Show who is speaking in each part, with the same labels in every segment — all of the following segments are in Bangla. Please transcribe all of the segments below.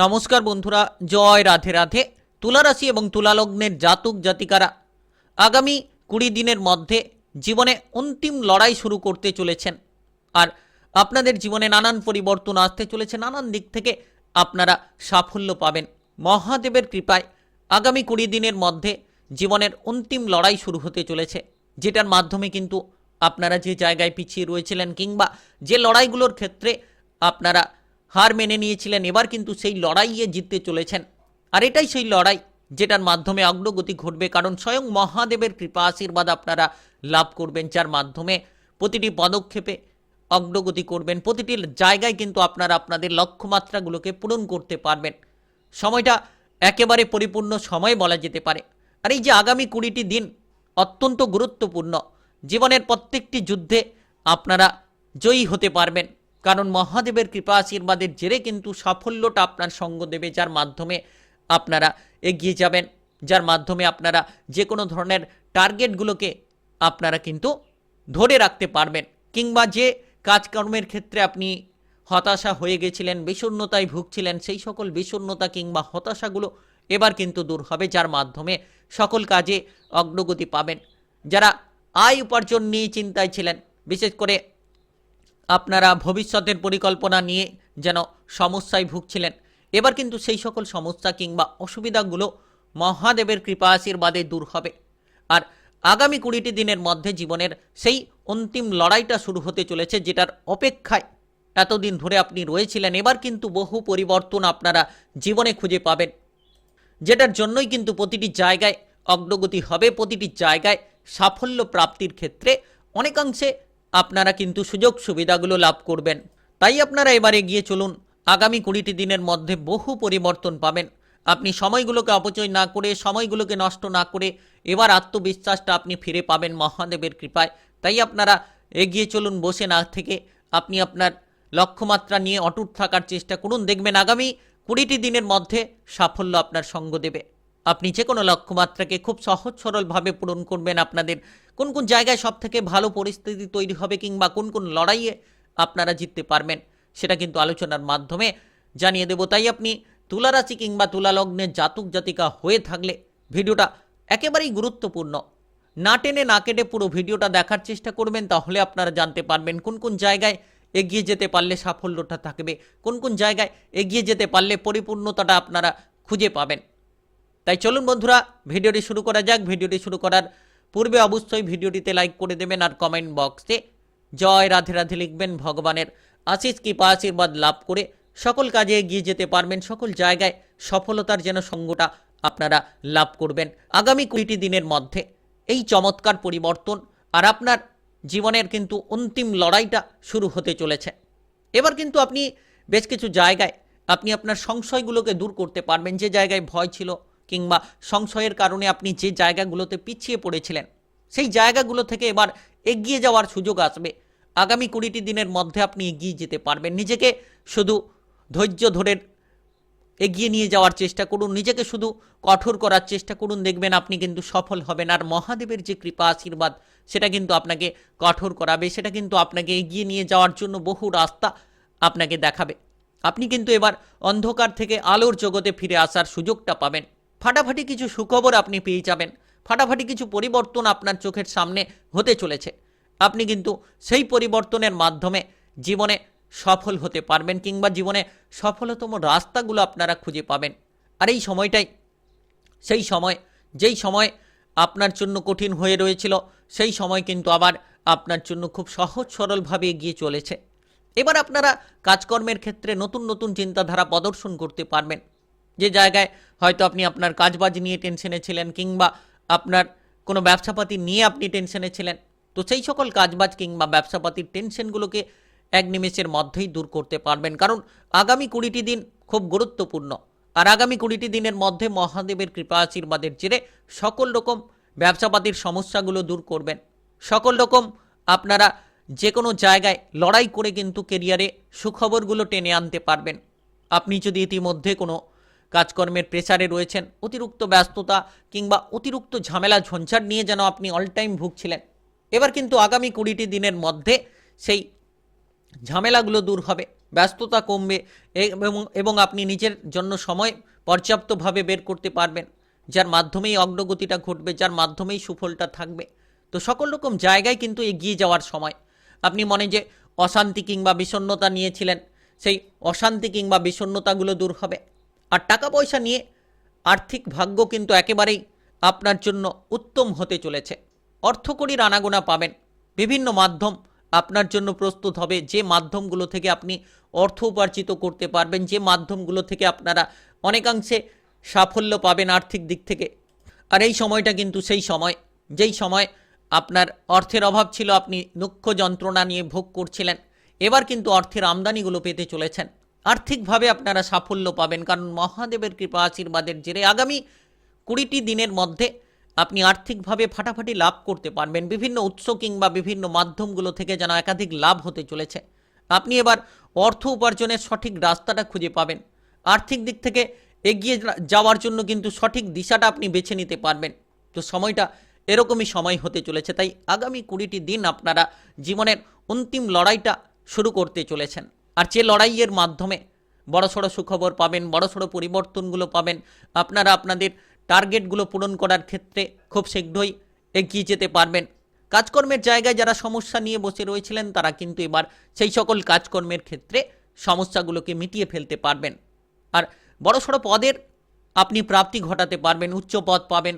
Speaker 1: নমস্কার বন্ধুরা, জয় রাধে রাধে। তুলা রাশি এবং তুলা লগ্নের জাতক জাতিকারা, আগামী কুড়ি দিনের মধ্যে জীবনে অন্তিম লড়াই শুরু করতে চলেছেন। আর আপনাদের জীবনে নানান পরিবর্তন আসতে চলেছে, নানান দিক থেকে আপনারা সাফল্য পাবেন। মহাদেবের কৃপায় আগামী কুড়ি দিনের মধ্যে জীবনের অন্তিম লড়াই শুরু হতে চলেছে, যেটার মাধ্যমে কিন্তু আপনারা যে জায়গায় পিছিয়ে রয়েছিলেন কিংবা যে লড়াইগুলোর ক্ষেত্রে আপনারা হার মেনে নিয়েছিলেন। এবার কিন্তু সেই লড়াইয়ে জিততে চলেছেন। আর এটাই সেই লড়াই, যেটার মাধ্যমে অগ্রগতি ঘটবে। কারণ স্বয়ং মহাদেবের কৃপা, আশীর্বাদ আপনারা লাভ করবেন যার মাধ্যমে প্রতিটি পদক্ষেপে অগ্রগতি করবেন। প্রতিটি জায়গায় কিন্তু আপনারা আপনাদের লক্ষ্যমাত্রাগুলোকে পূরণ করতে পারবেন। সময়টা একেবারে পরিপূর্ণ সময় বলা যেতে পারে। আর এই যে আগামী কুড়িটি দিন অত্যন্ত গুরুত্বপূর্ণ। জীবনের প্রত্যেকটি যুদ্ধে আপনারা জয়ী হতে পারবেন। কারণ মহাদেবের কৃপা আশীর্বাদের জেরে কিন্তু সাফল্যটা আপনার সঙ্গ দেবে, যার মাধ্যমে আপনারা এগিয়ে যাবেন, যার মাধ্যমে আপনারা যে কোনো ধরনের টার্গেটগুলোকে আপনারা কিন্তু ধরে রাখতে পারবেন। কিংবা যে কাজকর্মের ক্ষেত্রে আপনি হতাশা হয়ে গেছিলেন, বিষণ্ণতায় ভুগছিলেন, সেই সকল বিষণ্ণতা কিংবা হতাশাগুলো এবার কিন্তু দূর হবে, যার মাধ্যমে সকল কাজে অগ্রগতি পাবেন। যারা আয় উপার্জন নিয়ে চিন্তায় ছিলেন, বিশেষ করে আপনারা ভবিষ্যতের পরিকল্পনা নিয়ে যেন সমস্যায় ভুগছিলেন। এবার কিন্তু সেই সকল সমস্যা কিংবা অসুবিধাগুলো মহাদেবের কৃপা আশীর্বাদে দূর হবে। আর আগামী কুড়িটি দিনের মধ্যে জীবনের সেই অন্তিম লড়াইটা শুরু হতে চলেছে যেটার অপেক্ষায় এতদিন ধরে আপনি রয়েছিলেন। এবার কিন্তু বহু পরিবর্তন আপনারা জীবনে খুঁজে পাবেন। যেটার জন্যই কিন্তু প্রতিটি জায়গায় অগ্রগতি হবে, প্রতিটি জায়গায় সাফল্য প্রাপ্তির ক্ষেত্রে অনেকাংশে আপনারা কিন্তু সুযোগ সুবিধাগুলো লাভ করবেন। তাই আপনারা এবার এগিয়ে চলুন, আগামী কুড়িটি দিনের মধ্যে বহু পরিবর্তন পাবেন। আপনি সময়গুলোকে অপচয় না করে, সময়গুলোকে নষ্ট না করে এবার আত্মবিশ্বাসটা আপনি ফিরে পাবেন মহাদেবের কৃপায়। তাই আপনারা এগিয়ে চলুন, বসে না থেকে আপনি আপনার লক্ষ্যমাত্রা নিয়ে অটুট থাকার চেষ্টা করুন। দেখবেন আগামী কুড়িটি দিনের মধ্যে সাফল্য আপনার সঙ্গ দেবে। আপনি যে কোনো লক্ষ্যমাত্রাকে খুব সহজ সরলভাবে পূরণ করবেন আপনাদের কোন কোন জায়গায় সব থেকে ভালো পরিস্থিতি তৈরি হবে কিংবা কোন কোন লড়াইয়ে আপনারা জিততে পারবেন, সেটা কিন্তু আলোচনার মাধ্যমে জানিয়ে দেবো। তাই আপনি তুলারাশি কিংবা তুলা লগ্নের জাতক জাতিকা হয়ে থাকলে ভিডিওটা একেবারেই গুরুত্বপূর্ণ। না টেনে না কেটে পুরো ভিডিওটা দেখার চেষ্টা করবেন, তাহলে আপনারা জানতে পারবেন কোন কোন জায়গায় এগিয়ে যেতে পারলে সাফল্যটা থাকবে, কোন কোন জায়গায় এগিয়ে যেতে পারলে পরিপূর্ণতাটা আপনারা খুঁজে পাবেন। তাই চলুন বন্ধুরা, ভিডিওটি শুরু করা যাক। ভিডিওটি শুরু করার পূর্বে অবশ্যই ভিডিওটিতে লাইক করে দেবেন আর কমেন্ট বক্সে জয় রাধে রাধে লিখবেন, ভগবানের আশিস কৃপা, আশীর্বাদ লাভ করে সকল কাজে এগিয়ে যেতে পারবেন, সকল জায়গায় সফলতার যেন সঙ্গটা আপনারা লাভ করবেন। আগামী কুড়িটি দিনের মধ্যে এই চমৎকার পরিবর্তন আর আপনার জীবনের কিন্তু অন্তিম লড়াইটা শুরু হতে চলেছে। এবার কিন্তু আপনি বেশ কিছু জায়গায়, আপনি আপনার সংশয়গুলোকে দূর করতে পারবেন। যে জায়গায় ভয় ছিল কিংবা সংশয়ের কারণে আপনি যে জায়গাগুলোতে পিছিয়ে পড়েছিলেন, সেই জায়গাগুলো থেকে এবার এগিয়ে যাওয়ার সুযোগ আসবে। আগামী কুড়িটি দিনের মধ্যে আপনি এগিয়ে যেতে পারবেন। নিজেকে শুধু ধৈর্য ধরে এগিয়ে নিয়ে যাওয়ার চেষ্টা করুন। নিজেকে শুধু কঠোর করার চেষ্টা করুন। দেখবেন আপনি কিন্তু সফল হবেন। আর মহাদেবের যে কৃপা, আশীর্বাদ, সেটা কিন্তু আপনাকে কঠোর করাবে। সেটা কিন্তু আপনাকে এগিয়ে নিয়ে যাওয়ার জন্য বহু রাস্তা আপনাকে দেখাবে। আপনি কিন্তু এবার অন্ধকার থেকে আলোর জগতে ফিরে আসার সুযোগটা পাবেন। ফাটাফাটি কিছু সুখবর আপনি পেয়ে যাবেন। ফাটাফাটি কিছু পরিবর্তন আপনার চোখের সামনে হতে চলেছে। আপনি কিন্তু সেই পরিবর্তনের মাধ্যমে জীবনে সফল হতে পারবেন কিংবা জীবনে সফলতম রাস্তাগুলো আপনারা খুঁজে পাবেন। আর এই সময়টাই, সেই সময়, যেই সময় আপনার জন্য কঠিন হয়ে রয়েছিল, সেই সময় কিন্তু আবার আপনার জন্য খুব সহজ সরলভাবে এগিয়ে চলেছে। এবার আপনারা কাজকর্মের ক্ষেত্রে নতুন নতুন চিন্তাধারা প্রদর্শন করতে পারবেন। যে জায়গায় হয়তো আপনি আপনার কাজবাজ নিয়ে টেনশনে ছিলেন কিংবা আপনার কোনো ব্যবসাপাতি নিয়ে আপনি টেনশনে ছিলেন, তো সেই সকল কাজবাজ কিংবা ব্যবসাপাতির টেনশনগুলোকে এক নিমেষের মধ্যেই দূর করতে পারবেন। কারণ আগামী কুড়িটি দিন খুব গুরুত্বপূর্ণ। আর আগামী কুড়িটি দিনের মধ্যে মহাদেবের কৃপা আশীর্বাদের জেরে সকল রকম ব্যবসাপাতির সমস্যাগুলো দূর করবেন। সকল রকম আপনারা যে কোনো জায়গায় লড়াই করে কিন্তু কেরিয়ারে সুখবরগুলো টেনে আনতে পারবেন। আপনি যদি ইতিমধ্যে কোনো কাজকর্মের প্রেসারে রয়েছেন। অতিরিক্ত ব্যস্ততা কিংবা অতিরিক্ত ঝামেলা, ঝঞ্ঝাট নিয়ে যেন আপনি অল টাইম ভুগছিলেন। এবার কিন্তু আগামী কুড়িটি দিনের মধ্যে সেই ঝামেলাগুলো দূর হবে। ব্যস্ততা কমবে এবং আপনি নিজের জন্য সময় পর্যাপ্তভাবে বের করতে পারবেন। যার মাধ্যমেই অগ্রগতিটা ঘটবে, যার মাধ্যমেই সুফলটা থাকবে। তো সকল রকম জায়গায় কিন্তু এগিয়ে যাওয়ার সময়। আপনি মনে যে অশান্তি কিংবা বিষণ্ণতা নিয়েছিলেন, সেই অশান্তি কিংবা বিষণ্ণতাগুলো দূর হবে। আর টাকা পয়সা নিয়ে আর্থিক ভাগ্য কিন্তু একেবারেই আপনার জন্য উত্তম হতে চলেছে। অর্থকরীর আনাগোনা পাবেন। বিভিন্ন মাধ্যম আপনার জন্য প্রস্তুত হবে। যে মাধ্যমগুলো থেকে আপনি অর্থ উপার্জিত করতে পারবেন, যে মাধ্যমগুলো থেকে আপনারা অনেকাংশে সাফল্য পাবেন আর্থিক দিক থেকে। আর এই সময়টা কিন্তু সেই সময়, যেই সময় আপনার অর্থের অভাব ছিল, আপনি দুঃখ যন্ত্রণা নিয়ে ভোগ করছিলেন। এবার কিন্তু অর্থের আমদানিগুলো পেতে চলেছেন। আর্থিকভাবে আপনারা সাফল্য পাবেন, কারণ মহাদেবের কৃপা আশীর্বাদের জেরে আগামী কুড়িটি দিনের মধ্যে আপনি আর্থিকভাবে ফাটাফাটি লাভ করতে পারবেন। বিভিন্ন উৎস কিংবা বিভিন্ন মাধ্যমগুলো থেকে যেন একাধিক লাভ হতে চলেছে। আপনি এবার অর্থ উপার্জনের সঠিক রাস্তাটা খুঁজে পাবেন। আর্থিক দিক থেকে এগিয়ে যাওয়ার জন্য কিন্তু সঠিক দিশাটা আপনি বেছে নিতে পারবেন। তো সময়টা এরকমই সময় হতে চলেছে, তাই আগামী কুড়িটি দিন আপনারা জীবনের অন্তিম লড়াইটা শুরু করতে চলেছেন। আর যে লড়াইয়ের মাধ্যমে বড়সড় সুখবর পাবেন বড়সড় পরিবর্তনগুলো পাবেন, আপনারা আপনাদের টার্গেটগুলো পূরণ করার ক্ষেত্রে খুব শীঘ্রই এগিয়ে যেতে পারবেন। কাজকর্মের জায়গায় যারা সমস্যা নিয়ে বসে রয়েছিলেন, তারা কিন্তু এবার সেই সকল কাজকর্মের ক্ষেত্রে সমস্যাগুলোকে মিটিয়ে ফেলতে পারবেন। আর বড়সড় পদের আপনি প্রাপ্তি ঘটাতে পারবেন, উচ্চ পদ পাবেন।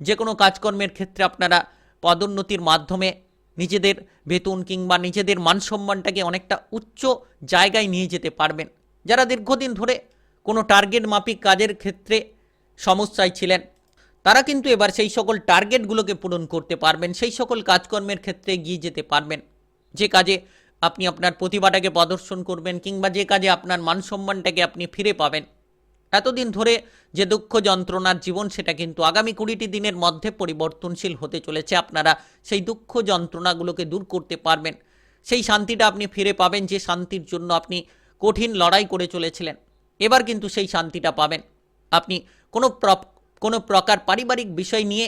Speaker 1: যে কোনো কাজকর্মের ক্ষেত্রে আপনারা পদোন্নতির মাধ্যমে নিজেদের বেতন কিংবা নিজেদের মান সম্মানটাকে অনেকটা উচ্চ জায়গায় নিয়ে যেতে পারবেন। যারা দীর্ঘদিন ধরে কোনো টার্গেট মাফিক কাজের ক্ষেত্রে সমস্যায় ছিলেন, তারা কিন্তু এবার সেই সকল টার্গেটগুলোকে পূরণ করতে পারবেন, সেই সকল কাজকর্মের ক্ষেত্রে এগিয়ে যেতে পারবেন। যে কাজে আপনি আপনার প্রতিভাটাকে প্রদর্শন করবেন কিংবা যে কাজে আপনার মান সম্মানটাকে আপনি ফিরে পাবেন। এতদিন ধরে যে দুঃখ যন্ত্রণার জীবন, সেটা কিন্তু আগামী কুড়িটি দিনের মধ্যে পরিবর্তনশীল হতে চলেছে। আপনারা সেই দুঃখ যন্ত্রণাগুলোকে দূর করতে পারবেন। সেই শান্তিটা আপনি ফিরে পাবেন যে শান্তির জন্য আপনি কঠিন লড়াই করে চলেছিলেন। এবার কিন্তু সেই শান্তিটা পাবেন। আপনি কোনো কোনো প্রকার পারিবারিক বিষয় নিয়ে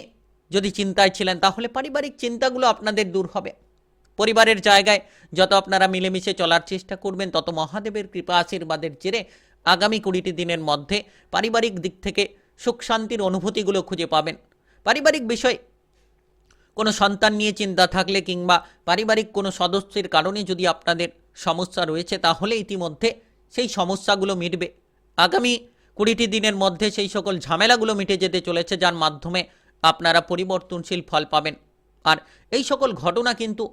Speaker 1: যদি চিন্তায় ছিলেন, তাহলে পারিবারিক চিন্তাগুলো আপনাদের দূর হবে। পরিবারের জায়গায় যত আপনারা মিলেমিশে চলার চেষ্টা করবেন, তত মহাদেবের কৃপা আশীর্বাদের জেরে আগামী কুড়িটি দিনের মধ্যে পারিবারিক দিক থেকে সুখ শান্তির অনুভূতিগুলো খুঁজে পাবেন। পারিবারিক বিষয়, কোনো সন্তান নিয়ে চিন্তা থাকলে কিংবা পারিবারিক কোনো সদস্যের কারণে যদি আপনাদের সমস্যা রয়েছে, তাহলে ইতিমধ্যে সেই সমস্যাগুলো মিটবে। আগামী কুড়িটি দিনের মধ্যে সেই সকল ঝামেলাগুলো মিটে যেতে চলেছে, যার মাধ্যমে আপনারা পরিবর্তনশীল ফল পাবেন। আর এই সকল ঘটনা কিন্তু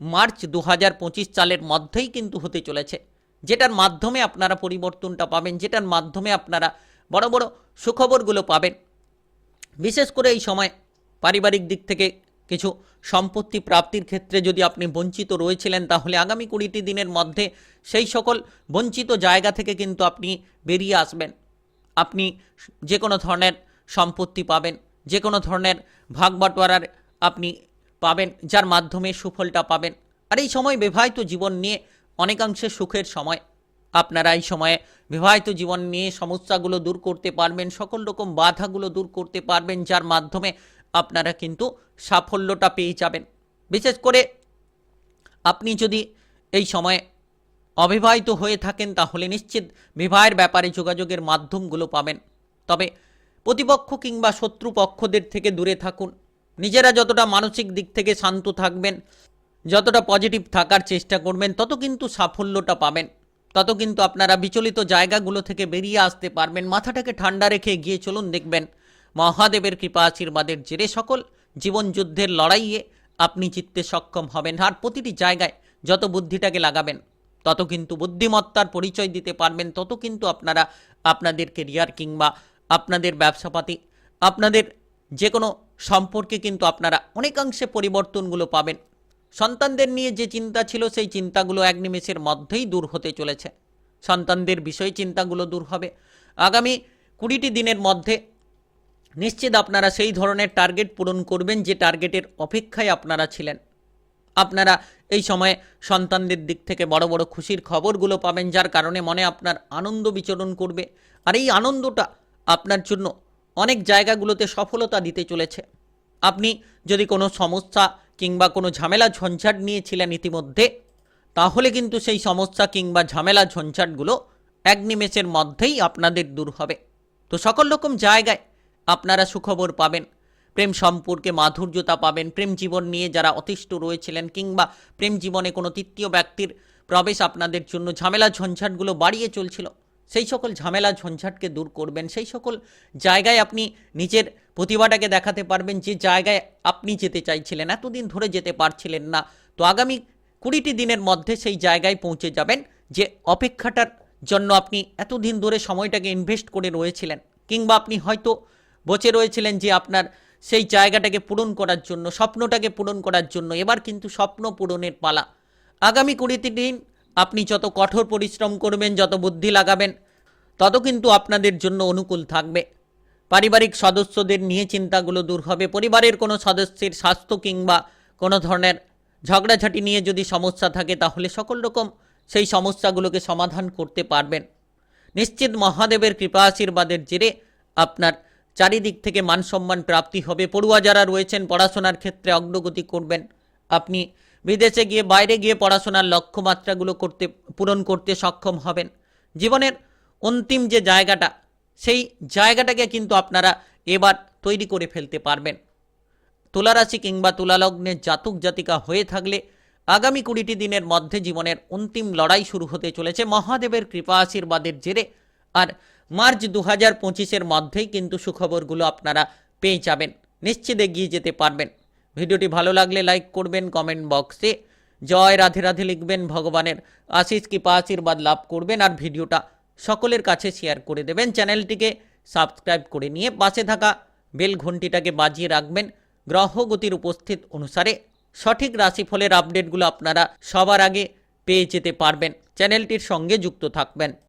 Speaker 1: মার্চ দু হাজার পঁচিশ সালের মধ্যেই কিন্তু হতে চলেছে। যেটার মাধ্যমে আপনারা পরিবর্তনটা পাবেন, যেটার মাধ্যমে আপনারা বড় বড় সুখবরগুলো পাবেন। বিশেষ করে এই সময় পারিবারিক দিক থেকে কিছু সম্পত্তি প্রাপ্তির ক্ষেত্রে যদি আপনি বঞ্চিত রয়েছিলেন, তাহলে আগামী কুড়িটি দিনের মধ্যে সেই সকল বঞ্চিত জায়গা থেকে কিন্তু আপনি বেরিয়ে আসবেন। আপনি যে কোনো ধরনের সম্পত্তি পাবেন, যে কোনো ধরনের ভাগ বাটোয়ারার আপনি পাবেন, যার মাধ্যমে সুফলটা পাবেন। আর এই সময় বিবাহিত জীবন নিয়ে অনেকাংশে সুখের সময়। আপনারা এই সময়ে বিবাহিত জীবন নিয়ে সমস্যাগুলো দূর করতে পারবেন, সকল রকম বাধাগুলো দূর করতে পারবেন, যার মাধ্যমে আপনারা কিন্তু সাফল্যটা পেয়ে যাবেন। বিশেষ করে আপনি যদি এই সময়ে অবিবাহিত হয়ে থাকেন, তাহলে নিশ্চিত বিবাহের ব্যাপারে যোগাযোগের মাধ্যমগুলো পাবেন। তবে প্রতিপক্ষ কিংবা শত্রুপক্ষদের থেকে দূরে থাকুন। নিজেরা যতটা মানসিক দিক থেকে শান্ত থাকবেন যতটা পজিটিভ থাকার চেষ্টা করবেন, তত কিন্তু সাফল্যটা পাবেন। তত কিন্তু আপনারা বিচলিত জায়গাগুলো থেকে বেরিয়ে আসতে পারবেন। মাথাটাকে ঠান্ডা রেখে গিয়ে চলুন, দেখবেন মহাদেবের কৃপা আশীর্বাদের জেরে সকল জীবন যুদ্ধের লড়াইয়ে আপনি জিততে সক্ষম হবেন। আর প্রতিটি জায়গায় যত বুদ্ধিটাকে লাগাবেন, তত কিন্তু বুদ্ধিমত্তার পরিচয় দিতে পারবেন। তত কিন্তু আপনারা আপনাদের কেরিয়ার কিংবা আপনাদের ব্যবসাপাতি, আপনাদের যে কোনো সম্পর্কে কিন্তু আপনারা অনেকাংশে পরিবর্তনগুলো পাবেন। সন্তানদের নিয়ে যে চিন্তা ছিল, সেই চিন্তাগুলো এক নিমেষের মধ্যেই দূর হতে চলেছে। সন্তানদের বিষয় চিন্তাগুলো দূর হবে। আগামী কুড়িটি দিনের মধ্যে নিশ্চিত আপনারা সেই ধরনের টার্গেট পূরণ করবেন যে টার্গেটের অপেক্ষায় আপনারা ছিলেন। আপনারা এই সময়ে সন্তানদের দিক থেকে বড় বড় খুশির খবরগুলো পাবেন, যার কারণে মনে আপনার আনন্দ বিচরণ করবে। আর এই আনন্দটা আপনার জন্য অনেক জায়গাগুলোতে সফলতা দিতে চলেছে। আপনি যদি কোনো সমস্যা কিংবা কোনো ঝামেলা ঝঞ্ঝাট নিয়েছিলেন ইতিমধ্যে, তাহলে কিন্তু সেই সমস্যা কিংবা ঝামেলা ঝঞ্ঝাটগুলো এক নিমেষের মধ্যেই আপনাদের দূর হবে। তো সকল রকম জায়গায় আপনারা সুখবর পাবেন। প্রেম সম্পর্কে মাধুর্যতা পাবেন। প্রেম জীবন নিয়ে যারা অতিষ্ঠ রয়েছিলেন কিংবা প্রেম জীবনে কোনো তৃতীয় ব্যক্তির প্রবেশ আপনাদের জন্য ঝামেলা ঝঞ্ঝাটগুলো বাড়িয়ে চলছিল সেই সকল ঝামেলা ঝঞ্ঝাটকে দূর করবেন, সেই সকল জায়গায় আপনি নিজের প্রতিভাটাকে দেখাতে পারবেন, যে জায়গায় আপনি যেতে চাইছিলেন, এতদিন ধরে যেতে পারছিলেন না। তো আগামী কুড়িটি দিনের মধ্যে সেই জায়গায় পৌঁছে যাবেন, যে অপেক্ষাটার জন্য আপনি এতদিন ধরে সময়টাকে ইনভেস্ট করে রয়েছিলেন। কিংবা আপনি হয়তো বসে রয়েছিলেন যে আপনার সেই জায়গাটাকে পূরণ করার জন্য, স্বপ্নটাকে পূরণ করার জন্য, এবার কিন্তু স্বপ্ন পূরণের পালা। আগামী কুড়িটি দিন আপনি যত কঠোর পরিশ্রম করবেন, যত বুদ্ধি লাগাবেন, তত কিন্তু আপনাদের জন্য অনুকূল থাকবে। পারিবারিক সদস্যদের নিয়ে চিন্তাগুলো দূর হবে। পরিবারের কোনো সদস্যের স্বাস্থ্য কিংবা কোনো ধরনের ঝগড়াঝাটি নিয়ে যদি সমস্যা থাকে, তাহলে সকল রকম সেই সমস্যাগুলোকে সমাধান করতে পারবেন। নিশ্চিত মহাদেবের কৃপা আশীর্বাদের জেরে আপনার চারিদিক থেকে মান সম্মান প্রাপ্তি হবে। পড়ুয়া যারা রয়েছেন, পড়াশোনার ক্ষেত্রে অগ্রগতি করবেন। আপনি বিদেশে গিয়ে, বাইরে গিয়ে পড়াশোনার লক্ষ্যমাত্রাগুলো করতে, পূরণ করতে সক্ষম হবেন। জীবনের অন্তিম যে জায়গাটা, সেই জায়গাটাকে কিন্তু আপনারা এবার তৈরি করে ফেলতে পারবেন। তুলারাশি কিংবা তুলালগ্নের জাতক জাতিকা হয়ে থাকলে আগামী কুড়িটি দিনের মধ্যে জীবনের অন্তিম লড়াই শুরু হতে চলেছে। মহাদেবের কৃপা আশীর্বাদের জেরে আর মার্চ দু হাজার পঁচিশের মধ্যেই কিন্তু সুখবরগুলো আপনারা পেয়ে যাবেন। নিশ্চিত এগিয়ে যেতে পারবেন। ভিডিওটি ভালো লাগলে লাইক করবেন কমেন্ট বক্সে জয় রাধে রাধে লিখবেন ভগবানের। আশিস কৃপা আশীর্বাদ লাভ করবেন আর ভিডিওটা সকলের কাছে শেয়ার করে দেবেন। চ্যানেলটিকে সাবস্ক্রাইব করে নিয়ে পাশে থাকা বেল ঘন্টিটাকে বাজিয়ে রাখবেন। গ্রহগতির উপস্থিত অনুসারে সঠিক রাশিফলের আপডেটগুলো আপনারা সবার আগে পেয়ে যেতে পারবেন। চ্যানেলটির সঙ্গে যুক্ত থাকবেন।